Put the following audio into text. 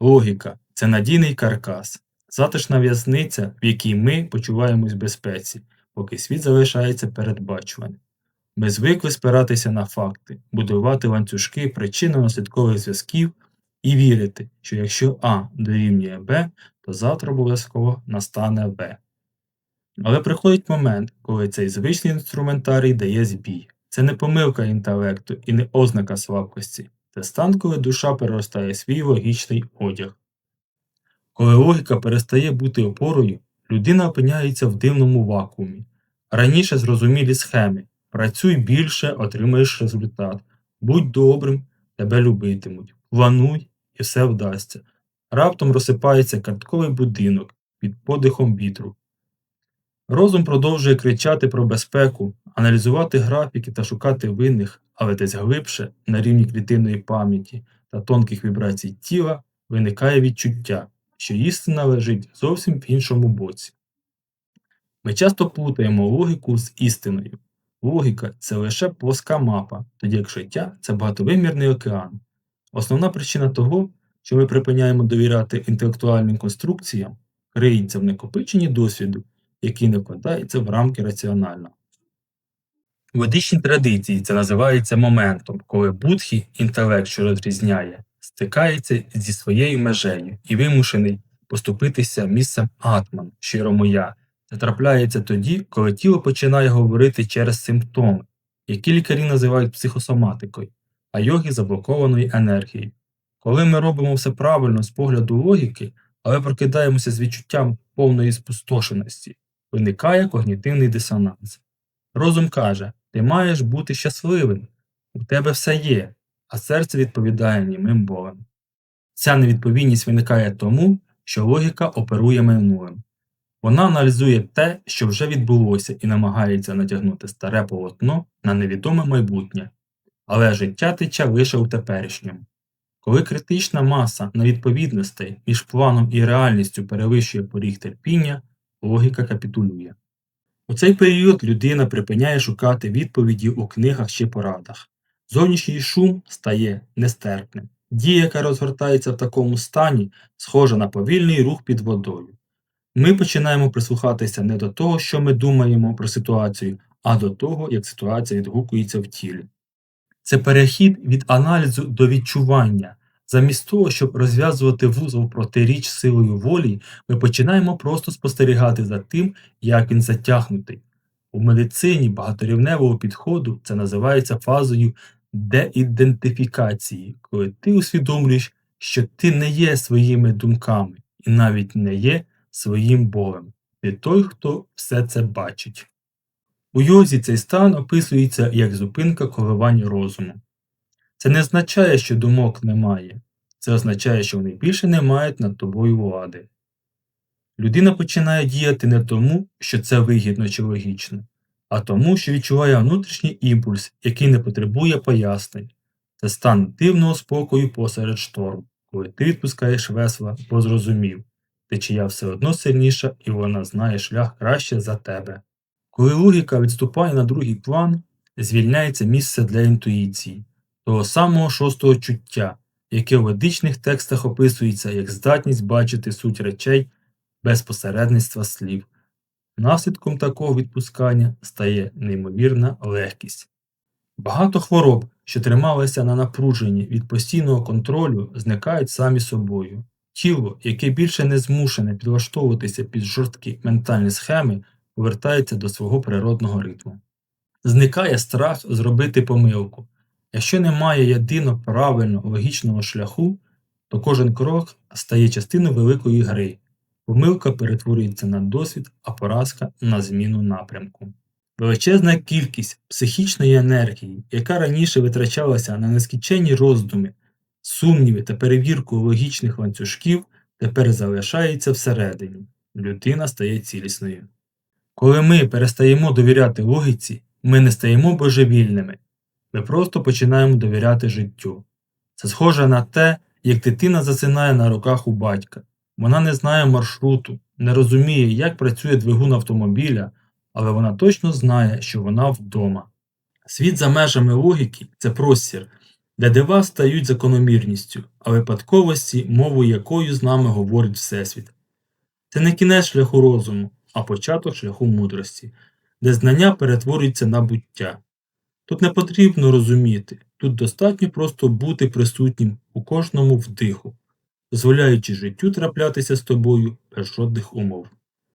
Логіка це надійний каркас, затишна в'язниця, в якій ми почуваємось в безпеці, поки світ залишається передбачуваним. Ми звикли спиратися на факти, будувати ланцюжки причинно-наслідкових зв'язків і вірити, що якщо А дорівнює Б, то завтра обов'язково настане В. Але приходить момент, коли цей звичний інструментарій дає збій. Це не помилка інтелекту і не ознака слабкості, це душа переростає свій логічний одяг. Коли логіка перестає бути опорою, людина опиняється в дивному вакуумі. Раніше зрозумілі схеми працюй більше, отримаєш результат, будь добрим, тебе любитимуть, плануй і все вдасться. Раптом розсипається картковий будинок під подихом вітру. Розум продовжує кричати про безпеку, аналізувати графіки та шукати винних, але десь глибше, на рівні клітинної пам'яті та тонких вібрацій тіла, виникає відчуття, що істина лежить зовсім в іншому боці. Ми часто плутаємо логіку з істиною. Логіка це лише плоска мапа, тоді як життя це багатовимірний океан. Основна причина того, що ми припиняємо довіряти інтелектуальним конструкціям, криється в накопиченні досвіду, який не вкладається в рамки раціонально. У ведичній традиції це називається моментом, коли будхі, інтелект, що розрізняє, стикається зі своєю межею і вимушений поступитися місцем атман, щирому я. Це трапляється тоді, коли тіло починає говорити через симптоми, які лікарі називають психосоматикою, а йоги заблокованою енергією. Коли ми робимо все правильно з погляду логіки, але прокидаємося з відчуттям повної спустошеності, виникає когнітивний дисонанс. Розум каже, ти маєш бути щасливим, у тебе все є, а серце відповідає німим болем. Ця невідповідність виникає тому, що логіка оперує минулим. Вона аналізує те, що вже відбулося, і намагається натягнути старе полотно на невідоме майбутнє, але життя тече лише у теперішньому. Коли критична маса невідповідностей між планом і реальністю перевищує поріг терпіння, логіка капітулює. У цей період людина припиняє шукати відповіді у книгах чи порадах. Зовнішній шум стає нестерпним. Дія, яка розгортається в такому стані, схожа на повільний рух під водою. Ми починаємо прислухатися не до того, що ми думаємо про ситуацію, а до того, як ситуація відгукується в тілі. Це перехід від аналізу до відчування. Замість того, щоб розв'язувати вузол протиріч силою волі, ми починаємо просто спостерігати за тим, як він затягнутий. У медицині багаторівневого підходу це називається фазою деідентифікації, коли ти усвідомлюєш, що ти не є своїми думками і навіть не є своїм болем. Ти той, хто все це бачить. У йозі цей стан описується як зупинка коливань розуму. Це не означає, що думок немає, це означає, що вони більше не мають над тобою влади. Людина починає діяти не тому, що це вигідно чи логічно, а тому, що відчуває внутрішній імпульс, який не потребує пояснень. Це стан дивного спокою посеред шторму, коли ти відпускаєш весла, бо зрозумів, течія все одно сильніша і вона знає шлях краще за тебе. Коли логіка відступає на другий план, звільняється місце для інтуїції, того самого шостого чуття, яке в ведичних текстах описується як здатність бачити суть речей без посередництва слів. Наслідком такого відпускання стає неймовірна легкість. Багато хвороб, що трималися на напруженні від постійного контролю, зникають самі собою. Тіло, яке більше не змушене підлаштовуватися під жорсткі ментальні схеми, повертається до свого природного ритму. Зникає страх зробити помилку. Якщо немає єдино правильного логічного шляху, то кожен крок стає частиною великої гри. Помилка перетворюється на досвід, а поразка на зміну напрямку. Величезна кількість психічної енергії, яка раніше витрачалася на нескінченні роздуми, сумніви та перевірку логічних ланцюжків, тепер залишається всередині. Людина стає цілісною. Коли ми перестаємо довіряти логіці, ми не стаємо божевільними, ми просто починаємо довіряти життю. Це схоже на те, як дитина засинає на руках у батька. Вона не знає маршруту, не розуміє, як працює двигун автомобіля, але вона точно знає, що вона вдома. Світ за межами логіки це простір, де дива стають закономірністю, а випадковості мовою якою з нами говорить Всесвіт. Це не кінець шляху розуму, а початок шляху мудрості, де знання перетворюється на буття. Тут не потрібно розуміти, тут достатньо просто бути присутнім у кожному вдиху, дозволяючи життю траплятися з тобою без жодних умов.